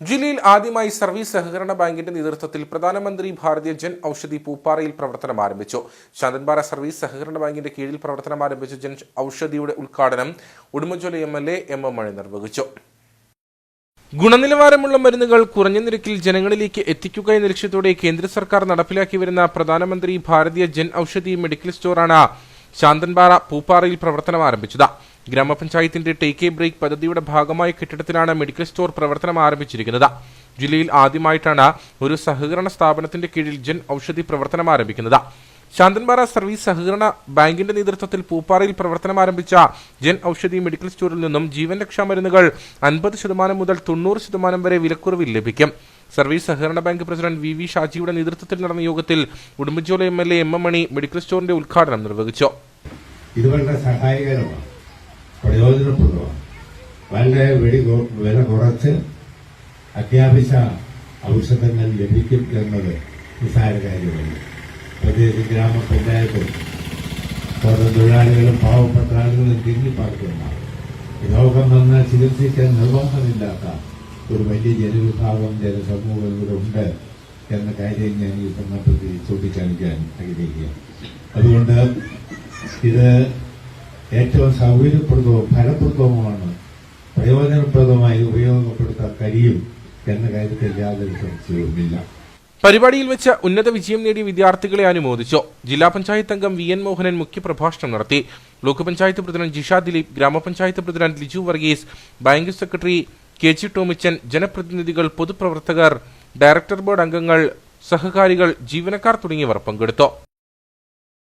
ജില്ലയിൽ ആദ്യമായി സർവീസ് സഹകരണ ബാങ്കിന്റെ നേതൃത്വത്തിൽ പ്രധാനമന്ത്രി ഭാരതീയ ജൻ ഔഷധി പൂപ്പാറയിൽ പ്രവർത്തനം ആരംഭിച്ചു. ശാന്തൻപാറ സർവീസ് സഹകരണ ബാങ്കിന്റെ കീഴിൽ പ്രവർത്തനം ആരംഭിച്ച ജൻ ഔഷധിയുടെ ഉദ്ഘാടനം Udumbanchola M L A M M Mani നിർവഹിച്ചു. ഗുണനിലവാരമുള്ള മരുന്നുകൾ കുറഞ്ഞ നിരക്കിൽ ജനങ്ങളിലേക്ക് എത്തിക്കുക എന്ന ലക്ഷ്യത്തോടെ കേന്ദ്ര സർക്കാർ നടപ്പിലാക്കി വരുന്ന പ്രധാനമന്ത്രി ഭാരതീയ ജൻ ഔഷധി മെഡിക്കൽ സ്റ്റോറാണ് ശാന്തൻപാറ പൂപ്പാറയിൽ പ്രവർത്തനം ആരംഭിച്ചത്. ഗ്രാമപഞ്ചായത്തിന്റെ ടേക്ക് എ ബ്രേക്ക് പദ്ധതിയുടെ ഭാഗമായ കെട്ടിടത്തിലാണ് മെഡിക്കൽ സ്റ്റോർ പ്രവർത്തനം ആരംഭിച്ചിരിക്കുന്നത്. ജില്ലയിൽ ആദ്യമായിട്ടാണ് ഒരു സഹകരണ സ്ഥാപനത്തിന്റെ കീഴിൽ ജൻ ഔഷധി പ്രവർത്തനം ആരംഭിക്കുന്നത്. ശാന്തൻപാറ സർവീസ് സഹകരണ ബാങ്കിന്റെ നേതൃത്വത്തിൽ പൂപ്പാറയിൽ പ്രവർത്തനം ആരംഭിച്ച ജൻ ഔഷധി മെഡിക്കൽ സ്റ്റോറിൽ നിന്നും ജീവൻ രക്ഷാ മരുന്നുകൾ അൻപത് ശതമാനം മുതൽ തൊണ്ണൂറ് ശതമാനം വരെ വിലക്കുറവിൽ ലഭിക്കും. സർവീസ് സഹകരണ ബാങ്ക് പ്രസിഡന്റ് വി വി ഷാജിയുടെ നേതൃത്വത്തിൽ നടന്ന യോഗത്തിൽ Udumbanchola M L A M M Mani medical സ്റ്റോറിന്റെ ഉദ്ഘാടനം നിർവഹിച്ചു. ഇത് വളരെ സഹായകരമാണ്. പ്രയോജനപ്രദമാണ് വളരെ വെടി വില കുറച്ച് അത്യാവശ്യ ഔഷധങ്ങൾ ലഭിക്കും എന്നത് നിസ്സാര കാര്യമല്ല. പ്രത്യേകിച്ച് ഗ്രാമപഞ്ചായത്തും സ്വന്തം തൊഴിലാളികളും പാവപ്പെട്ട ആളുകളും തിരിഞ്ഞിപ്പാർക്കുന്നുണ്ടാവും രോഗം വന്ന് ചികിത്സിക്കാൻ നിർവാഹമില്ലാത്ത ഒരു വലിയ ജനവിഭാഗം ജനസമൂഹം ഇവിടെ ഉണ്ട് എന്ന കാര്യം ഞാൻ ഈ സന്ദർഭത്തിൽ ചൂണ്ടിക്കാണിക്കാൻ ആഗ്രഹിക്കുക അതുകൊണ്ട് ഇത് ഏറ്റവും സൗകര്യപ്രദവും ഫലപ്രദവുമാണ് പ്രയോജനപ്രദമായി ഉപയോഗപ്പെടുത്താൻ കഴിയും എന്ന കാര്യത്തിൽ യാതൊരു സംശയവുമില്ല. പരിപാടിയിൽ വെച്ച് ഉന്നത വിജയം നേടിയ വിദ്യാർത്ഥികളെ അനുമോദിച്ചു. ജില്ലാ പഞ്ചായത്ത് അംഗം വി എൻ മോഹനൻ മുഖ്യപ്രഭാഷണം നടത്തി. ബ്ലോക്ക് പഞ്ചായത്ത് പ്രസിഡന്റ് ജിഷ ദിലീപ് ഗ്രാമപഞ്ചായത്ത് president Liju Varghese bank secretary K G Tomichan ജനപ്രതിനിധികൾ പൊതുപ്രവർത്തകർ ഡയറക്ടർ ബോർഡ് അംഗങ്ങൾ സഹകാരികൾ ജീവനക്കാർ തുടങ്ങിയവർ പങ്കെടുത്തു.